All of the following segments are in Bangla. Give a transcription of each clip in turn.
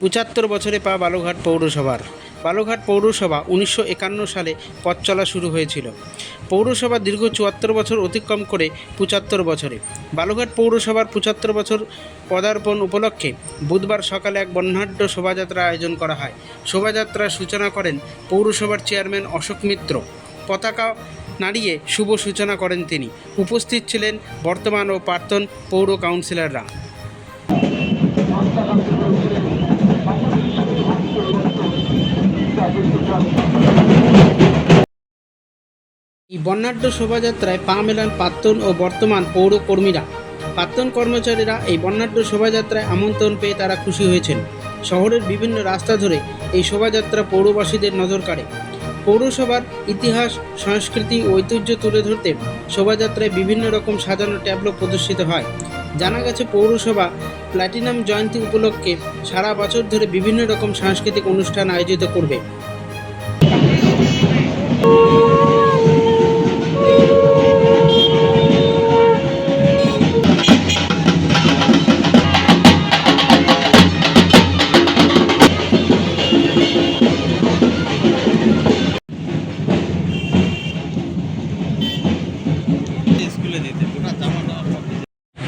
পঁচাত্তর বছরে পা বালুঘাট পৌরসভার। বালুঘাট পৌরসভা উনিশশো একান্ন সালে পথ চলা শুরু হয়েছিল। পৌরসভা দীর্ঘ চুয়াত্তর বছর অতিক্রম করে পঁচাত্তর বছরে। বালুঘাট পৌরসভার পঁচাত্তর বছর পদার্পণ উপলক্ষে বুধবার সকালে এক বর্ণাঢ্য শোভাযাত্রা আয়োজন করা হয়। শোভাযাত্রার সূচনা করেন পৌরসভার চেয়ারম্যান অশোক মিত্র। পতাকা নাড়িয়ে শুভ সূচনা করেন তিনি। উপস্থিত ছিলেন বর্তমান ও প্রাক্তন পৌর কাউন্সিলররা। এই বর্ণাঢ্য শোভাযাত্রায় পা মেলান প্রাক্তন ও বর্তমান পৌর কর্মীরা প্রাক্তন কর্মচারীরা এই বর্ণাঢ্য শোভাযাত্রায় আমন্ত্রণ পেয়ে তারা খুশি হয়েছেন। শহরের বিভিন্ন রাস্তা ধরে এই শোভাযাত্রা পৌরবাসীদের নজর কাড়ে। পৌরসভার ইতিহাস, সংস্কৃতি ঐতিহ্য তুলে ধরতে শোভাযাত্রায় বিভিন্ন রকম সাজানো ট্যাবলো প্রদর্শিত হয়। জানা গেছে পৌরসভা প্ল্যাটিনাম জয়ন্তী উপলক্ষে সারা বছর ধরে বিভিন্ন রকম সাংস্কৃতিক অনুষ্ঠান আয়োজিত করবে।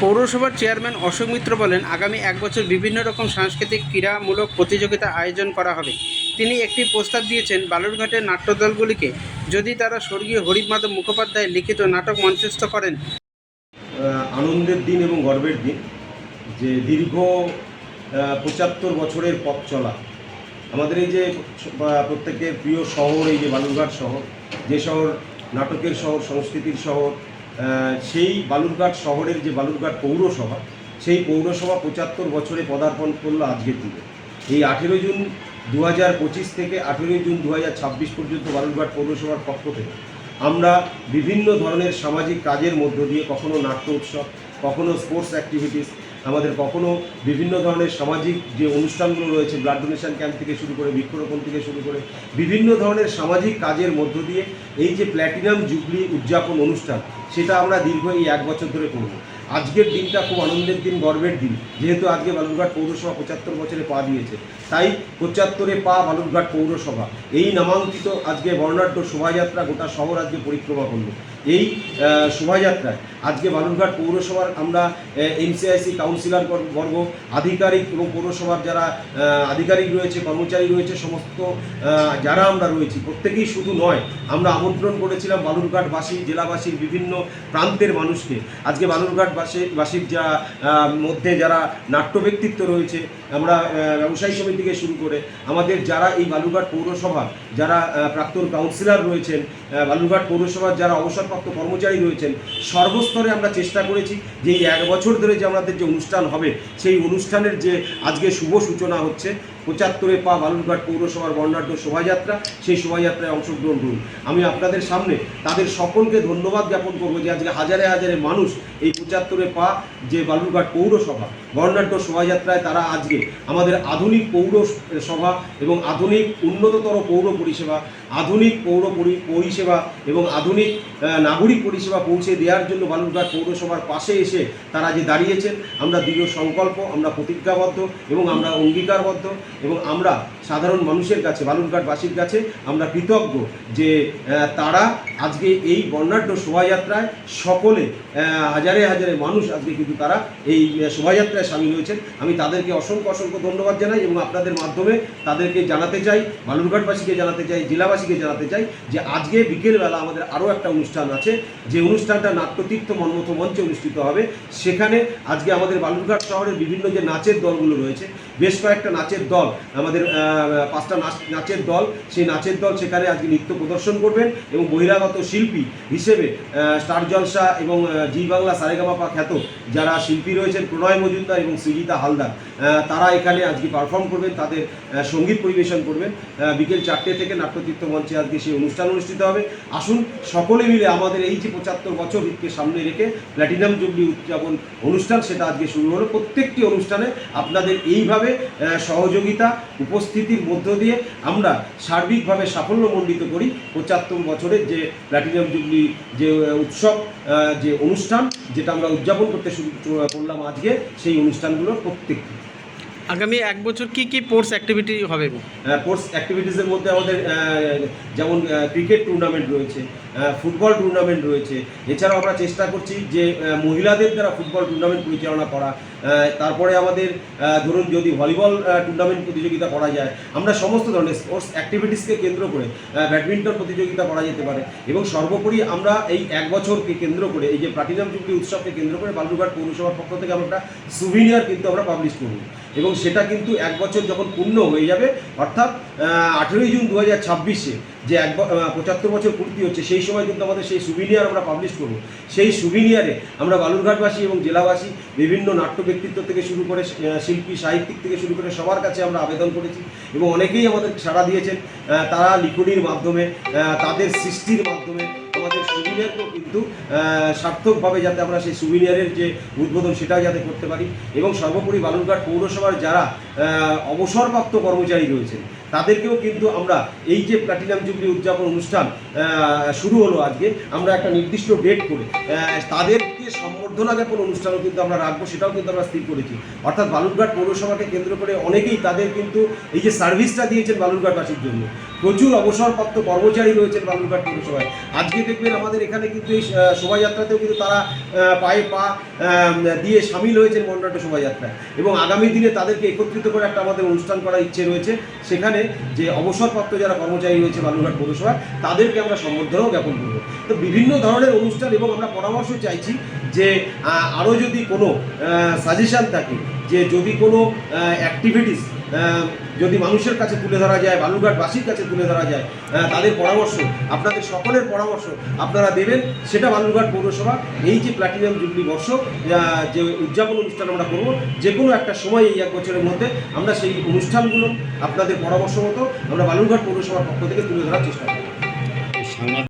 পৌরসভার চেয়ারম্যান অশোক মিত্র বলেন, আগামী এক বছর বিভিন্ন রকম সাংস্কৃতিক ক্রীড়ামূলক প্রতিযোগিতা আয়োজন করা হবে। তিনি একটি প্রস্তাব দিয়েছেন, বালুরঘাটের নাট্যদলগুলিকে যদি তারা স্বর্গীয় হরিপ মাধব মুখোপাধ্যায় লিখিত নাটক মঞ্চস্থ করেন। আনন্দের দিন এবং গর্বের দিন, যে দীর্ঘ পঁচাত্তর বছরের পথ চলা। আমাদের এই যে প্রত্যেকের প্রিয় শহর, এই যে বালুরঘাট শহর, যে শহর নাটকের শহর, সংস্কৃতির শহর সেই বালুরঘাট শহরের যে বালুরঘাট পৌরসভা, সেই পৌরসভা পঁচাত্তর বছরে পদার্পণ করল আজকের দিনে। এই আঠেরোই জুন দু হাজার পঁচিশ থেকে আঠেরোই জুন দু পর্যন্ত বালুরঘাট পৌরসভার পক্ষ থেকে আমরা বিভিন্ন ধরনের সামাজিক কাজের মধ্য দিয়ে কখনো নাট্য উৎসব, কখনো স্পোর্টস অ্যাক্টিভিটিস আমাদের কখনো বিভিন্ন ধরনের সামাজিক যে অনুষ্ঠানগুলো রয়েছে ব্লাড ডোনেশন ক্যাম্প থেকে শুরু করে, বৃক্ষরোপণ থেকে শুরু করে, বিভিন্ন ধরনের সামাজিক কাজের মধ্য দিয়ে এই যে প্ল্যাটিনাম জুবলি উদযাপন অনুষ্ঠান, সেটা আমরা দীর্ঘ এই এক বছর ধরে করব। আজকের দিনটা খুব আনন্দের দিন, গর্বের দিন। যেহেতু আজকে বালুরঘাট পৌরসভা পঁচাত্তর বছরে পা দিয়েছে, তাই পঁচাত্তরে পা বালুরঘাট পৌরসভা। এই নামাঙ্কিত আজকে বর্ণাঢ্য শোভাযাত্রা গোটা শহর আজকে পরিক্রমা করল। এই শোভাযাত্রায়। আজকে বালুরঘাট পৌরসভার আমরা এনসিআইসি কাউন্সিলর বর্গ, আধিকারিক এবং পৌরসভার যারা আধিকারিক রয়েছে, কর্মচারী রয়েছে, সমস্ত যারা আমরা রয়েছি, প্রত্যেকেই শুধু নয়, আমরা আমন্ত্রণ করেছিলাম বালুরঘাটবাসী, জেলাবাসীর বিভিন্ন প্রান্তের মানুষকে। আজকে বালুরঘাটবাসী, বাসীর যা মধ্যে যারা নাট্য ব্যক্তিত্ব রয়েছে, আমরা ব্যবসায়ী সমিতি থেকে শুরু করে আমাদের যারা এই বালুরঘাট পৌরসভা যারা প্রাক্তন কাউন্সিলর রয়েছেন বালুরঘাট পৌরসভার যারা অবসরপ্রাপ্ত কর্মচারী রয়েছেন, সর্বস্তরে আমরা চেষ্টা করেছি যে এই এক বছর ধরে যে আমাদের যে অনুষ্ঠান হবে, সেই অনুষ্ঠানের যে আজকে শুভ সূচনা হচ্ছে পঁচাত্তরে পা বালুরঘাট পৌরসভার বর্ণাঢ্য শোভাযাত্রা, সেই শোভাযাত্রায় অংশগ্রহণ করুন। আমি আপনাদের সামনে তাদের সকলকে ধন্যবাদ জ্ঞাপন করব যে আজকে হাজারে হাজারে মানুষ এই পঁচাত্তরে পা যে বালুরঘাট পৌরসভা, বর্ণাঢ্য শোভাযাত্রায় তারা আজকে আমাদের আধুনিক পৌর সভা এবং আধুনিক উন্নততর পৌর পরিষেবা, আধুনিক পরি- পরিষেবা এবং আধুনিক নাগরিক পরিষেবা পৌঁছে দেওয়ার জন্য বালুরঘাট পৌরসভার পাশে এসে তারা যে দাঁড়িয়েছেন, আমরা দৃঢ় সংকল্প, আমরা প্রতিজ্ঞাবদ্ধ এবং আমরা অঙ্গীকারবদ্ধ। এবং আমরা সাধারণ মানুষের কাছে, বালুরঘাটবাসীর কাছে আমরা কৃতজ্ঞ যে তারা আজকে এই বর্ণাঢ্য শোভাযাত্রায় সকলে হাজারে হাজারে মানুষ আজকে কিন্তু তারা এই শোভাযাত্রায় সামিল হয়েছেন। আমি তাদেরকে অসংখ্য অসংখ্য ধন্যবাদ জানাই এবং আপনাদের মাধ্যমে তাদেরকে জানাতে চাই, বালুরঘাটবাসীকে জানাতে চাই, জেলাবাসীকে জানাতে চাই যে আজকে বিকেলবেলা আমাদের আরও একটা অনুষ্ঠান আছে, যে অনুষ্ঠানটা নাট্যতীর্থ মন্মথ মঞ্চে অনুষ্ঠিত হবে। সেখানে আজকে আমাদের বালুরঘাট শহরের বিভিন্ন যে নাচের দলগুলো রয়েছে, বেশ কয়েকটা নাচের দল আমাদের পাঁচটা নাচ, নাচের দল, সেই নাচের দল সেখানে আজকে নৃত্য প্রদর্শন করবেন এবং বহিরাগত শিল্পী হিসেবে স্টার জলসা এবং জি বাংলা সারেগামাপা খ্যাত যারা শিল্পী রয়েছেন প্রণয় মজুমদার এবং সৃজিতা হালদার তারা এখানে আজকে পারফর্ম করবেন, তাদের সংগীত পরিবেশন করবেন বিকেল চারটে থেকে নাট্যতীর্থ মঞ্চে আজকে সেই অনুষ্ঠান অনুষ্ঠিত হবে। আসুন, সকলে মিলে আমাদের এই যে পঁচাত্তর বছর বছরকে সামনে রেখে প্ল্যাটিনাম জুবলি উদযাপন অনুষ্ঠান, সেটা আজকে শুরু হলো। প্রত্যেকটি অনুষ্ঠানে আপনাদের এইভাবে সহযোগিতা সহযোগিতা উপস্থিতির মধ্য দিয়ে আমরা সার্বিকভাবে সাফল্যমণ্ডিত করি। পঁচাত্তর বছরের যে প্ল্যাটিনাম জুবলি যে উৎসব যে অনুষ্ঠান, যেটা আমরা উদযাপন করতে শুরু করলাম আজকে, সেই অনুষ্ঠানগুলোর প্রত্যেকটি। আগামী এক বছর কি কি স্পোর্টস অ্যাক্টিভিটি হবে? স্পোর্টস অ্যাক্টিভিটিসের মধ্যে আমাদের যেমন ক্রিকেট টুর্নামেন্ট রয়েছে ফুটবল টুর্নামেন্ট রয়েছে। এছাড়াও আমরা চেষ্টা করছি যে মহিলাদের দ্বারা ফুটবল টুর্নামেন্ট পরিচালনা করা তারপরে আমাদের ধরুন যদি ভলিবল টুর্নামেন্ট প্রতিযোগিতা করা যায়, আমরা সমস্ত ধরনের স্পোর্টস অ্যাক্টিভিটিসকে কেন্দ্র করে ব্যাডমিন্টন প্রতিযোগিতা করা যেতে পারে। এবং সর্বোপরি আমরা এই এক বছরকে কেন্দ্র করে, এই যে প্লাটিনাম জুবলি উৎসবকে কেন্দ্র করে বালুরঘাট পৌরসভার পক্ষ থেকে আমরা একটা সুভিনিয়ার কিন্তু আমরা পাবলিশ করব। এবং সেটা কিন্তু এক বছর যখন পূর্ণ হয়ে যাবে, অর্থাৎ আঠেরোই জুন দু হাজার ছাব্বিশে যে এক পঁচাত্তর বছর পূর্তি হচ্ছে, সেই সময় কিন্তু আমাদের সেই সুভিনিয়ার আমরা পাবলিশ করব। সেই সুভিনিয়ারে আমরা বালুরঘাটবাসী এবং জেলাবাসী বিভিন্ন নাট্য ব্যক্তিত্ব থেকে শুরু করে শিল্পী, সাহিত্যিক থেকে শুরু করে সবার কাছে আমরা আবেদন করেছি এবং অনেকেই আমাদের সাড়া দিয়েছেন তারা লিখনির মাধ্যমে তাদের সৃষ্টির মাধ্যমে সুবিনিয়ারকেও কিন্তু সার্থকভাবে যাতে আমরা সেই সুবিনিয়ারের যে উদ্বোধন সেটাও যাতে করতে পারি। এবং সর্বোপরি বালুরঘাট পৌরসভার যারা অবসরপ্রাপ্ত কর্মচারী রয়েছেন তাদেরকেও কিন্তু আমরা এই যে প্লাটিনাম জুবলি উদযাপন অনুষ্ঠান শুরু হলো আজকে, আমরা একটা নির্দিষ্ট ডেট করে তাদেরকে সম্বর্ধনা জ্ঞাপন অনুষ্ঠানও কিন্তু আমরা রাখব, সেটাও কিন্তু আমরা স্থির করেছি। অর্থাৎ বালুরঘাট পৌরসভাকে কেন্দ্র করে অনেকেই তাদের কিন্তু এই যে সার্ভিসটা দিয়েছেন বালুরঘাটবাসীর জন্য। প্রচুর অবসরপ্রাপ্ত কর্মচারী রয়েছেন বালুরঘাট পৌরসভায়। আজকে দেখবেন আমাদের এখানে কিন্তু এই শোভাযাত্রাতেও কিন্তু তারা পায়ে পা দিয়ে সামিল হয়েছেন বর্ণাঢ্য শোভাযাত্রায়। এবং আগামী দিনে তাদেরকে একত্রিত করে একটা আমাদের অনুষ্ঠান করার ইচ্ছে রয়েছে। সেখানে যে অবসরপ্রাপ্ত যারা কর্মচারী রয়েছে বালুরঘাট পৌরসভায়, তাদেরকে আমরা সম্বর্ধনাও জ্ঞাপন করব। তো বিভিন্ন ধরনের অনুষ্ঠান এবং আমরা পরামর্শ চাইছি যে আরও যদি কোনো সাজেশান থাকে যে যদি কোনো অ্যাক্টিভিটিস যদি মানুষের কাছে তুলে ধরা যায়, বালুরঘাটবাসীর কাছে তুলে ধরা যায় তাদের পরামর্শ, আপনাদের সকলের পরামর্শ আপনারা দেবেন। সেটা বালুরঘাট পৌরসভা এই যে প্ল্যাটিনাম জুবলি বর্ষ যে উদযাপন অনুষ্ঠান আমরা করব। যে কোনো একটা সময় এই এক বছরের মধ্যে আমরা সেই অনুষ্ঠানগুলো আপনাদের পরামর্শ মতো আমরা বালুরঘাট পৌরসভার পক্ষ থেকে তুলে ধরার চেষ্টা করব।